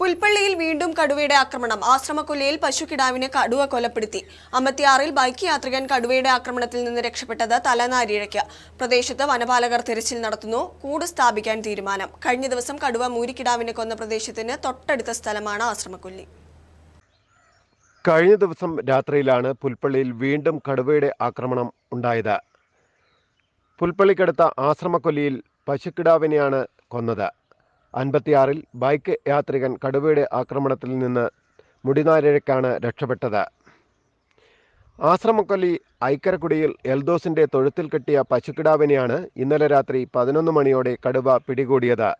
പുൽപ്പള്ളിയിൽ വീണ്ടും കടുവയുടെ ആക്രമണം. ആശ്രമക്കൊല്ലയിൽ പശുക്കിടാവിനെ കടുവ കൊലപ്പെടുത്തി. അമ്പത്തിയാറിൽ ബൈക്ക് യാത്രികൻ കടുവയുടെ ആക്രമണത്തിൽ നിന്ന് രക്ഷപ്പെട്ടത് തലനാരിഴയ്ക്ക്. പ്രദേശത്ത് വനപാലകർ തിരച്ചിൽ നടത്തുന്നു. കൂട് സ്ഥാപിക്കാൻ തീരുമാനം. കഴിഞ്ഞ ദിവസം കടുവ മൂരിക്കിടാവിനെ കൊന്ന പ്രദേശത്തിന് തൊട്ടടുത്ത സ്ഥലമാണ് ആശ്രമക്കൊല്ലി. കഴിഞ്ഞ ദിവസം രാത്രിയിലാണ് പുൽപ്പള്ളിയിൽ വീണ്ടും കടുവയുടെ ആക്രമണം ഉണ്ടായത്. പുൽപ്പള്ളിക്കടുത്ത ആശ്രമക്കൊല്ലിയിൽ പശുക്കിടാവിനെയാണ് കൊന്നത്. അൻപത്തിയാറിൽ ബൈക്ക് യാത്രികൻ കടുവയുടെ ആക്രമണത്തിൽ നിന്ന് മുടിനാരിഴക്കാണ് രക്ഷപ്പെട്ടത്. ആശ്രമക്കൊല്ലി ഐക്കരക്കുടിയിൽ എൽദോസിന്റെ തൊഴുത്തിൽ കെട്ടിയ പശുക്കിടാവിനെയാണ് ഇന്നലെ രാത്രി പതിനൊന്ന് മണിയോടെ കടുവ പിടികൂടിയത്.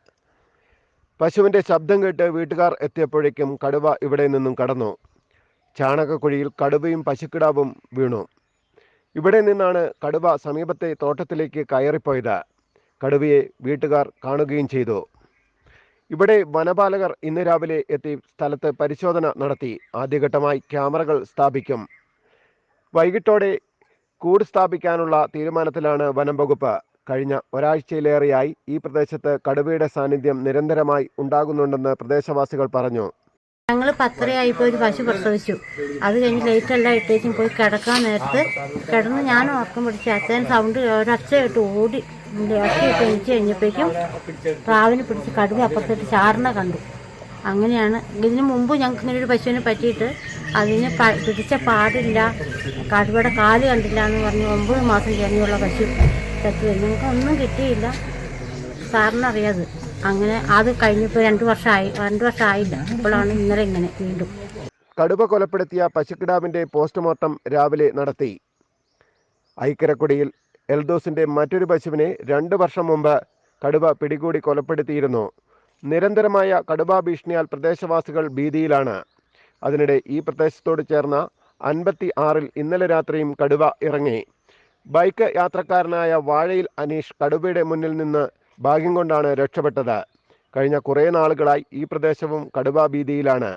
പശുവിന്റെ ശബ്ദം കേട്ട് വീട്ടുകാർ എത്തിയപ്പോഴേക്കും കടുവ ഇവിടെ നിന്നും കടന്നു. ചാണകക്കുഴിയിൽ കടുവയും പശുക്കിടാവും വീണു. ഇവിടെ നിന്നാണ് കടുവ സമീപത്തെ തോട്ടത്തിലേക്ക് കയറിപ്പോയത്. കടുവയെ വീട്ടുകാർ കാണുകയും ചെയ്തു. ഇവിടെ വനപാലകർ ഇന്ന് രാവിലെ എത്തി സ്ഥലത്ത് പരിശോധന നടത്തി. ആദ്യഘട്ടമായി ക്യാമറകൾ സ്ഥാപിക്കും. വൈകിട്ടോടെ കൂട് സ്ഥാപിക്കാനുള്ള തീരുമാനത്തിലാണ് വനം വകുപ്പ്. കഴിഞ്ഞ ഒരാഴ്ചയിലേറെയായി ഈ പ്രദേശത്ത് കടുവയുടെ സാന്നിധ്യം നിരന്തരമായി ഉണ്ടാകുന്നുണ്ടെന്ന് പ്രദേശവാസികൾ പറഞ്ഞു. ഞങ്ങൾ പത്തരയായപ്പോൾ ഒരു പശു പ്രസവിച്ചു. അത് കഴിഞ്ഞ് ലൈറ്റ് എല്ലാം ഇട്ടേച്ചും പോയി കിടക്കാൻ നേരത്ത് കിടന്ന് ഞാൻ ഉറക്കം പിടിച്ച് അച്ഛൻ സൗണ്ട് ഒരച്ച ഇട്ട് ഓടി ഇട്ട് എണിച്ച് കഴിഞ്ഞപ്പോഴേക്കും പ്രാവിനെ പിടിച്ച് കടുവ അപ്പുറത്തിട്ട് ചാറിനെ കണ്ടു. അങ്ങനെയാണ്. ഇതിനു മുമ്പ് ഞങ്ങൾക്ക് ഇങ്ങനെ ഒരു പശുവിനെ പറ്റിയിട്ട് അതിന് പിടിച്ച പാടില്ല. കടുവയുടെ കാൽ കണ്ടില്ല എന്ന് പറഞ്ഞ് ഒമ്പത് മാസം ജനിയുള്ള പശു ചത്തു ഞങ്ങൾക്ക് ഒന്നും കിട്ടിയില്ല. സാറിനറിയാത് അങ്ങനെ അത് കഴിഞ്ഞപ്പോൾ രണ്ട് വർഷമായി രണ്ട് വർഷമായില്ല. ഇപ്പോഴാണ് ഇന്നലെ ഇങ്ങനെ വീണ്ടും. കടുവ കൊലപ്പെടുത്തിയ പശുക്കിടാവിന്റെ പോസ്റ്റ്മോർട്ടം രാവിലെ നടത്തി. ഐക്കരക്കുടിയിൽ എൽദോസിന്റെ മറ്റൊരു പശുവിനെ രണ്ട് വർഷം മുമ്പ് കടുവ പിടികൂടി കൊലപ്പെടുത്തിയിരുന്നു. നിരന്തരമായ കടുവ ഭീഷണിയാൽ പ്രദേശവാസികൾ ഭീതിയിലാണ്. അതിനിടെ ഈ പ്രദേശത്തോട് ചേർന്ന അൻപത്തി ആറിൽ ഇന്നലെ രാത്രിയും കടുവ ഇറങ്ങി. ബൈക്ക് യാത്രക്കാരനായ വാഴയിൽ അനീഷ് കടുവയുടെ മുന്നിൽ നിന്ന് ഭാഗ്യം കൊണ്ടാണ് രക്ഷപ്പെട്ടത്. കഴിഞ്ഞ കുറേ നാളുകളായി ഈ പ്രദേശവും കടുവ ഭീതിയിലാണ്.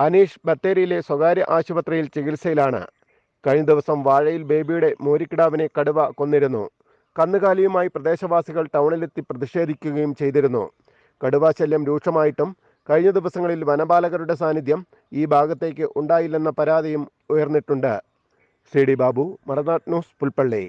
അനീഷ് ബത്തേരിയിലെ സ്വകാര്യ ആശുപത്രിയിൽ ചികിത്സയിലാണ്. കഴിഞ്ഞ ദിവസം വാഴയിൽ ബേബിയുടെ മോരിക്കിടാവിനെ കടുവ കൊന്നിരുന്നു. കന്നുകാലിയുമായി പ്രദേശവാസികൾ ടൗണിലെത്തി പ്രതിഷേധിക്കുകയും ചെയ്തിരുന്നു. കടുവ ശല്യം രൂക്ഷമായിട്ടും കഴിഞ്ഞ ദിവസങ്ങളിൽ വനപാലകരുടെ സാന്നിധ്യം ഈ ഭാഗത്തേക്ക് ഉണ്ടായില്ലെന്ന പരാതിയും ഉയർന്നിട്ടുണ്ട്. C D Babu Maranad news Pulpally.